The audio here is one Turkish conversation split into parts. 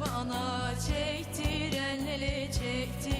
bana çektir elleri çektir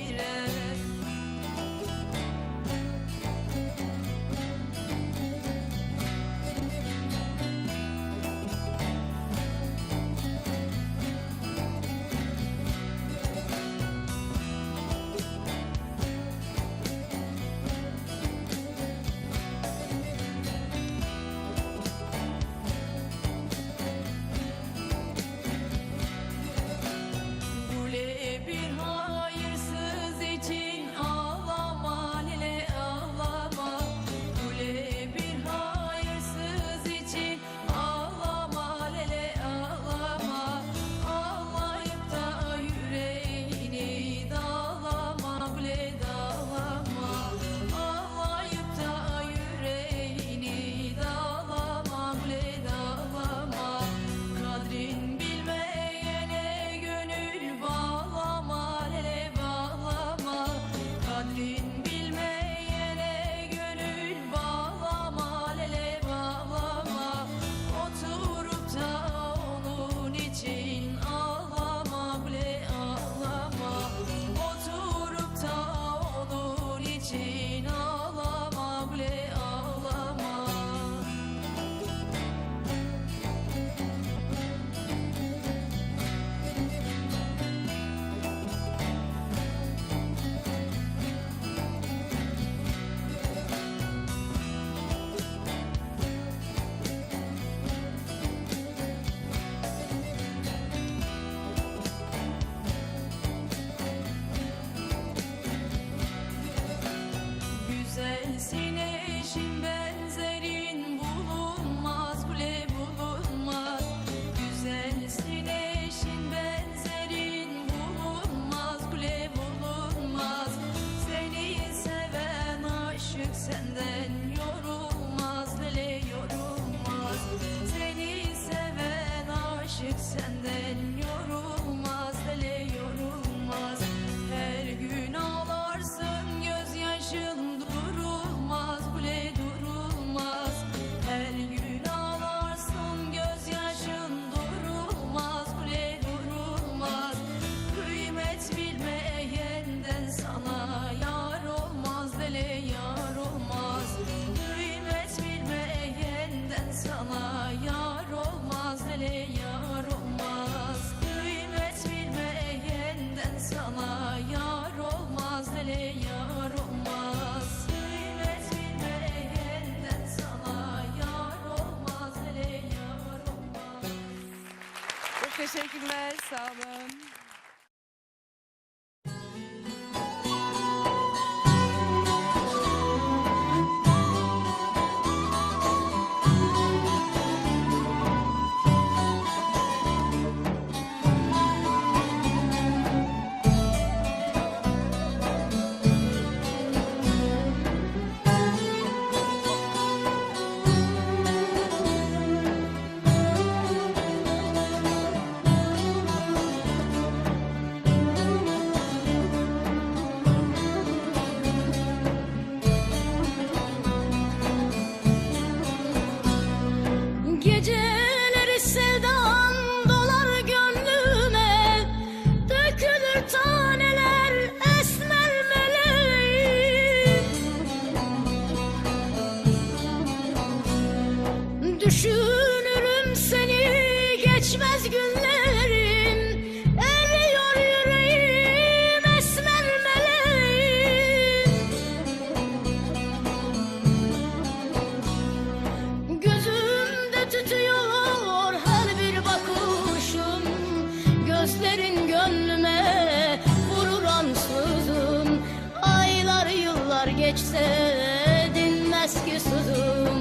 geçse dinmez ki sözüm.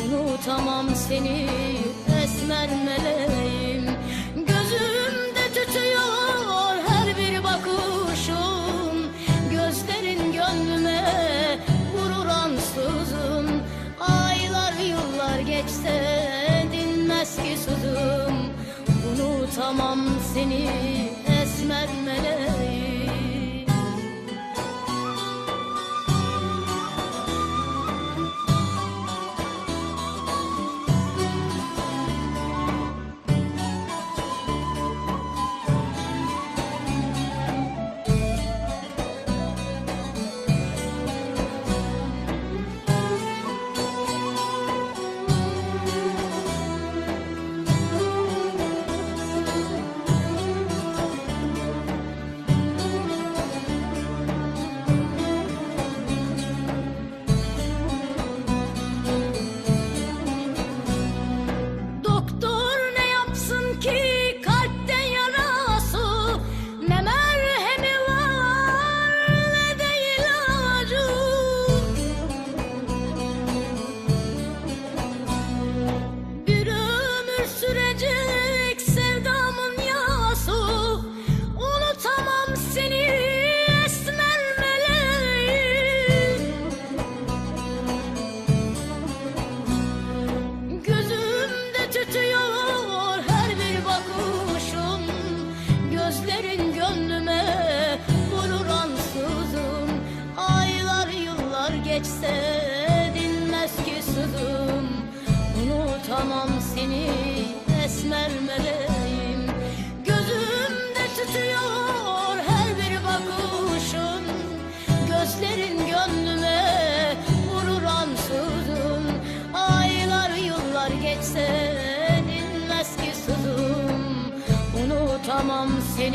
Unutamam seni esmer meleğim. Gözümde tütüyor her bir bakışım. Gözlerin gönlüme vurur ansızın. Aylar yıllar geçse dinmez ki sözüm. Unutamam seni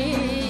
me.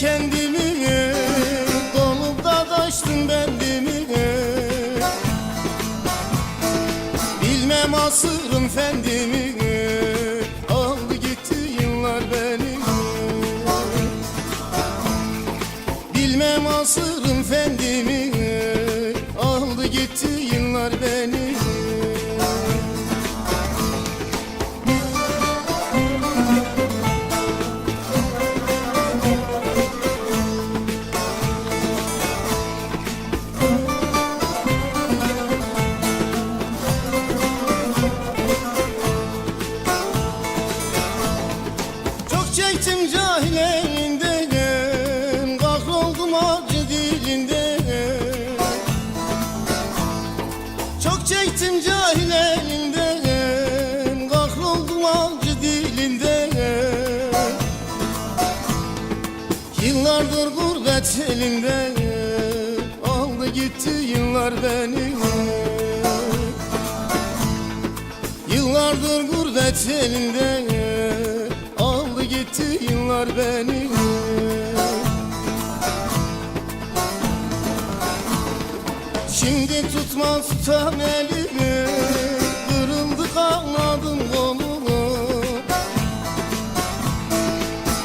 kendimi Dolup da taştım bendimi Bilmem asırın fendimi Şefkat elinden aldı gitti yıllar beni. Yıllardır gurbet elinden aldı gitti yıllar beni. Şimdi tutmaz tutam elimi Kırıldı kanadım kolumu.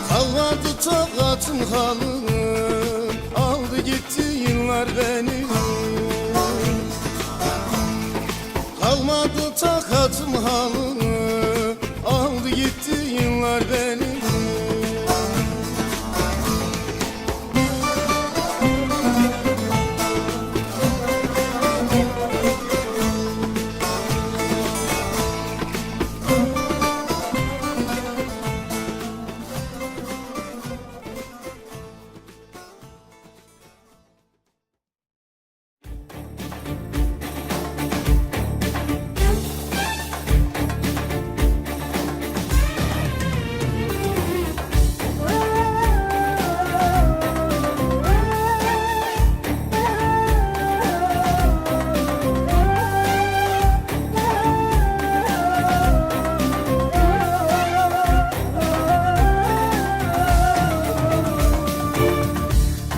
Kavradı takatım halımı yollar beni Kalmadı takat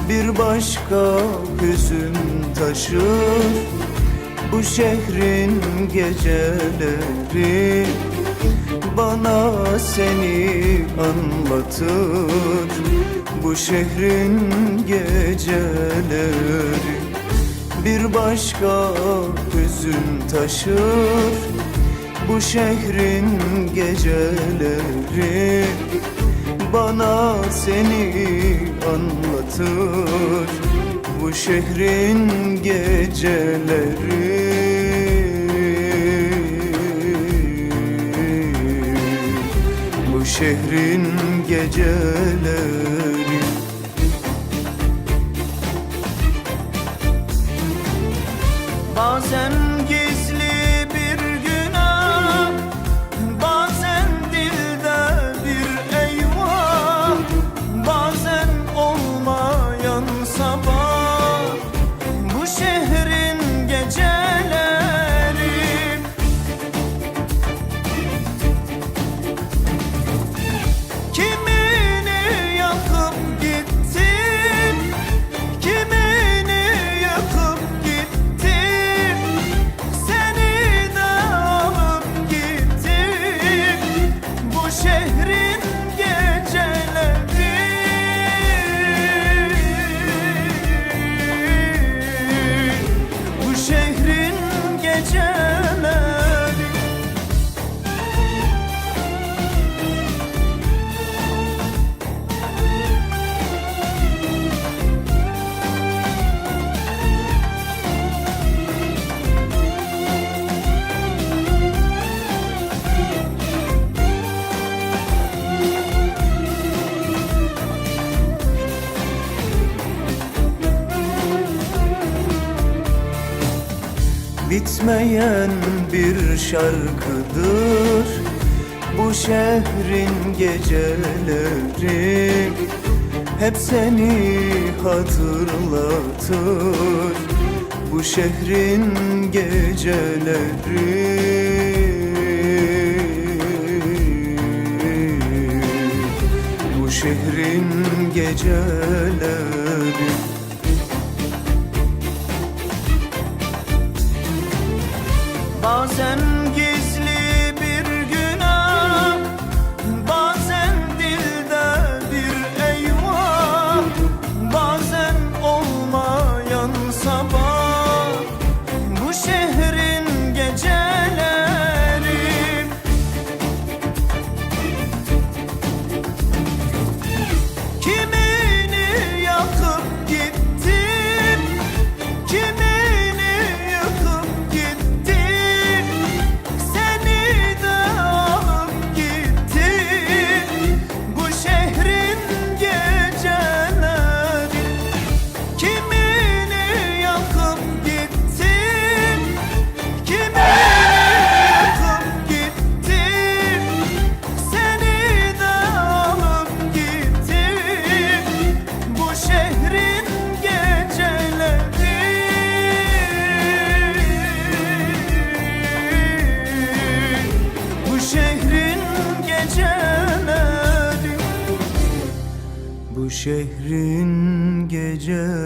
bir başka hüzün taşır. Bu şehrin geceleri bana seni anlatır. Bu şehrin geceleri Bir başka hüzün taşır. Bu şehrin geceleri bana seni anlatır. Bu şehrin geceleri. Bu şehrin geceleri. Bazen Bitmeyen bir şarkıdır. Bu şehrin geceleri Hep seni hatırlatır. Bu şehrin geceleri Bu şehrin geceleri Bazen şehrin geceleri